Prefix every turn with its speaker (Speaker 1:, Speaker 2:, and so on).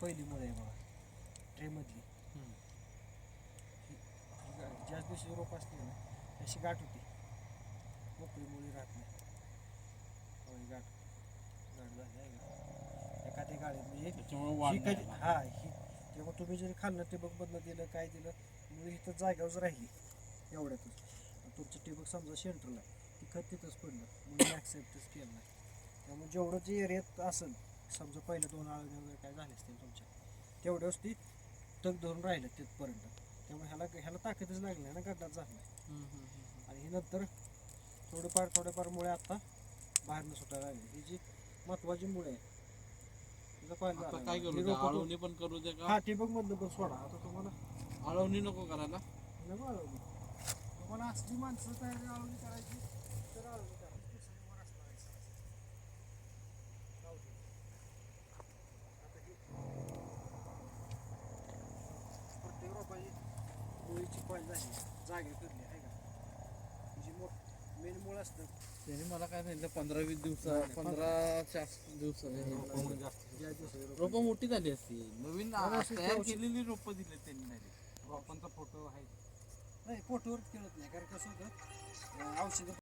Speaker 1: पहिली मुळे आहे बघा. ट्रेमधली. ज्याच दिवशी रोप असते ना अशी गाठ होती. मोकळी मुळी राहत नाही. हो, गाठ गाठ झाली आहे का? एखादी गाडी म्हणजे ही. हा जेव्हा तुम्ही जरी खाल्लं टिबक बदलं दिलं काय दिलं मुळी इथं जाग्यावरच राहिली. एवढ्यातच. तुमचं टिबक समजा सेंटरला ती खत तिथंच पडलं. मुळी ॲक्सेप्टच केलं नाही. त्यामुळे जेवढं जे एरियात असेल समजा पहिल्या दोन आळणी वगैरे काय झाले असतील तुमच्या तेवढ्याच ती तग धरून राहिलं तिथपर्यंत. त्यामुळे ह्याला ह्याला ताकदच लागली नाही ना गड्डाच झाला. आणि हे नंतर थोडेफार थोडेफार मुळे आता बाहेरनं सुटायला लागले. ही जी महत्वाची मुळे आहे पाहिलं
Speaker 2: काय. करू
Speaker 1: ही
Speaker 2: आळवणी पण करू दे
Speaker 1: हा
Speaker 2: का
Speaker 1: टिबक मधलं पण सोडा. आता तुम्हाला
Speaker 2: आळवणी नको करायला.
Speaker 1: नको आळवणी. तुम्हाला असली माणसं तयार आळवणी करायची तर आळवणी करायची दिवसांनी वर असणार आहे सरासरी. जाऊ दे. आता ही प्रत्येक रोपाची त्याची कॉल झाली जागे करली आहे का जी मोठ मेन मूळ असतं
Speaker 2: त्यांनी मला काय सांगितलं पंधरा वीस दिवसा
Speaker 1: पंधरा चार
Speaker 2: पंधराच्या दिवस
Speaker 1: ज्या दिवशी रोप-
Speaker 2: रोपं मोठी झाली असती नवीन
Speaker 1: हा,
Speaker 2: तयार केलेली रोपं दिले त्यांनी direct. रोपांचा फोटो आहे
Speaker 1: नाही पोटवर खेळत नाही कारण कसं होतं अं, औषधं